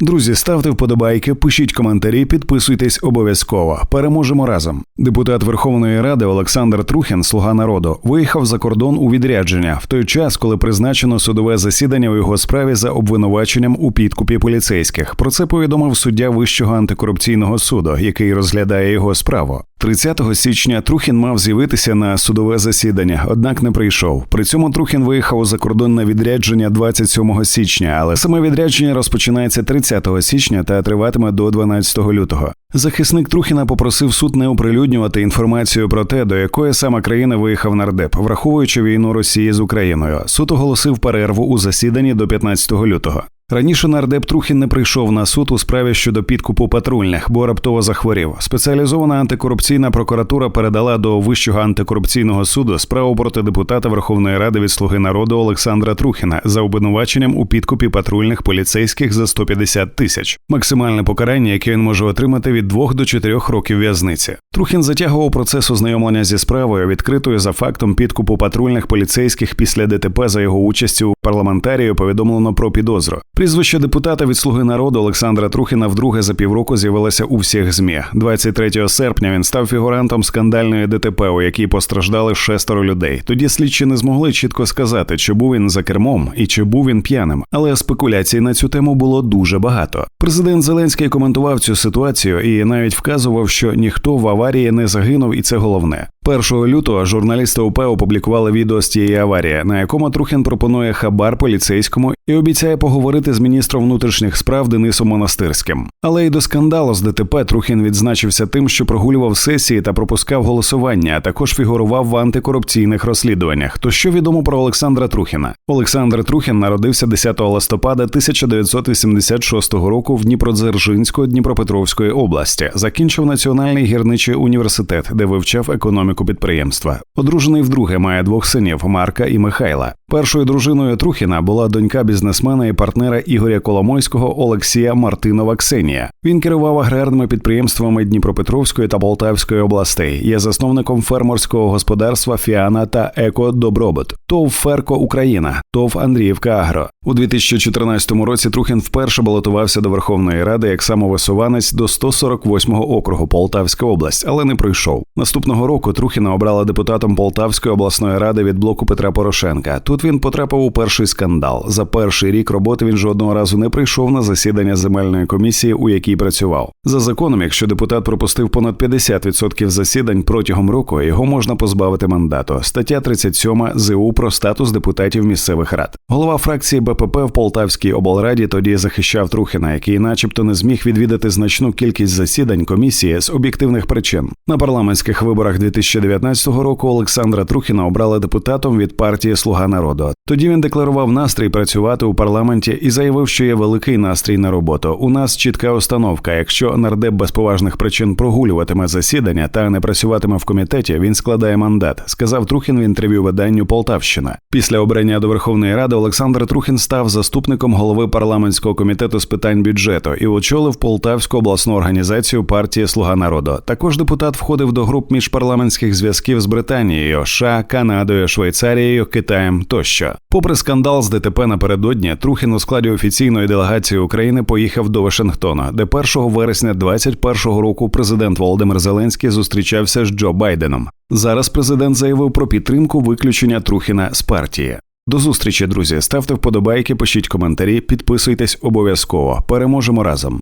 Друзі, ставте вподобайки, пишіть коментарі, підписуйтесь обов'язково. Переможемо разом. Депутат Верховної Ради Олександр Трухін, слуга народу, виїхав за кордон у відрядження в той час, коли призначено судове засідання у його справі за обвинуваченням у підкупі поліцейських. Про це повідомив суддя Вищого антикорупційного суду, який розглядає його справу. 30 січня Трухін мав з'явитися на судове засідання, однак не прийшов. При цьому Трухін виїхав за кордон на відрядження 27 січня, але саме відрядження розпочинається 30 січня та триватиме до 12 лютого. Захисник Трухіна попросив суд не оприлюднювати інформацію про те, до якої саме країни виїхав нардеп, враховуючи війну Росії з Україною. Суд оголосив перерву у засіданні до 15 лютого. Раніше нардеп Трухін не прийшов на суд у справі щодо підкупу патрульних, бо раптово захворів. Спеціалізована антикорупційна прокуратура передала до Вищого антикорупційного суду справу проти депутата Верховної Ради від Слуги народу Олександра Трухіна за обвинуваченням у підкупі патрульних поліцейських за 150 тисяч. Максимальне покарання, яке він може отримати від 2 до 4 років в'язниці. Трухін затягував процес ознайомлення зі справою, відкритою за фактом підкупу патрульних поліцейських після ДТП за його участю у парламентарію повідомлено про підозру. Прізвище депутата від Слуги народу Олександра Трухіна вдруге за півроку з'явилося у всіх змі. 23 серпня він став фігурантом скандальної ДТП, у якій постраждали шестеро людей. Тоді слідчі не змогли чітко сказати, чи був він за кермом і чи був він п'яним. Але спекуляцій на цю тему було дуже багато. Президент Зеленський коментував цю ситуацію і навіть вказував, що ніхто в аварії не загинув, і це головне. 1 лютого журналісти УП опублікували відео з тієї аварії, на якому Трухін пропонує хабар поліцейському і обіцяє поговорити з міністром внутрішніх справ Денисом Монастирським. Але й до скандалу з ДТП Трухін відзначився тим, що прогулював сесії та пропускав голосування, а також фігурував в антикорупційних розслідуваннях. То що відомо про Олександра Трухіна? Олександр Трухін народився 10 листопада 1986 року в Дніпродзержинську Дніпропетровської області. Закінчив Національний гірничий університет, де вивчав економіку підприємства. Одружений вдруге має двох синів Марка і Михайла. Першою дружиною Трухіна була донька бізнесмена і партнера Ігоря Коломойського Олексія Мартинова Ксенія. Він керував аграрними підприємствами Дніпропетровської та Полтавської областей. Є засновником фермерського господарства Фіана та Еко Добробут, ТОВ Ферко Україна, ТОВ Андріївка Агро. У 2014 році Трухін вперше балотувався до Верховної Ради як самовисуванець до 148-го округу Полтавська область, але не пройшов. Наступного року Трухіна обрала депутатом Полтавської обласної ради від блоку Петра Порошенка. Тут він потрапив у перший скандал. За перший рік роботи він жодного разу не прийшов на засідання земельної комісії, у якій працював. За законом, якщо депутат пропустив понад 50% засідань протягом року, його можна позбавити мандату. Стаття 37 ЗУ про статус депутатів місцевих рад. Голова фракції БПП в Полтавській облраді тоді захищав Трухіна, який, начебто, не зміг відвідати значну кількість засідань комісії з об'єктивних причин. На парламентських виборах 2019 року Олександра Трухіна обрали депутатом від партії Слуга народу. Тоді він декларував настрій працювати у парламенті і заявив, що є великий настрій на роботу. У нас чітка установка. Якщо нардеп без поважних причин прогулюватиме засідання та не працюватиме в комітеті, він складає мандат. Сказав Трухін в інтерв'ю виданню Полтавщина. Після обрання до Верховної Ради Олександр Трухін став заступником голови парламентського комітету з питань бюджету і очолив Полтавську обласну організацію партії Слуга народу. Також депутат входив до груп міжпарламентських зв'язків з Британією, США, Канадою, Швейцарією, Китаєм тощо. Попри скандал з ДТП напередодні, Трухін у складі офіційної делегації України поїхав до Вашингтона, де 1 вересня 2021 року президент Володимир Зеленський зустрічався з Джо Байденом. Зараз президент заявив про підтримку виключення Трухіна з партії. До зустрічі, друзі. Ставте вподобайки, пишіть коментарі, підписуйтесь обов'язково. Переможемо разом.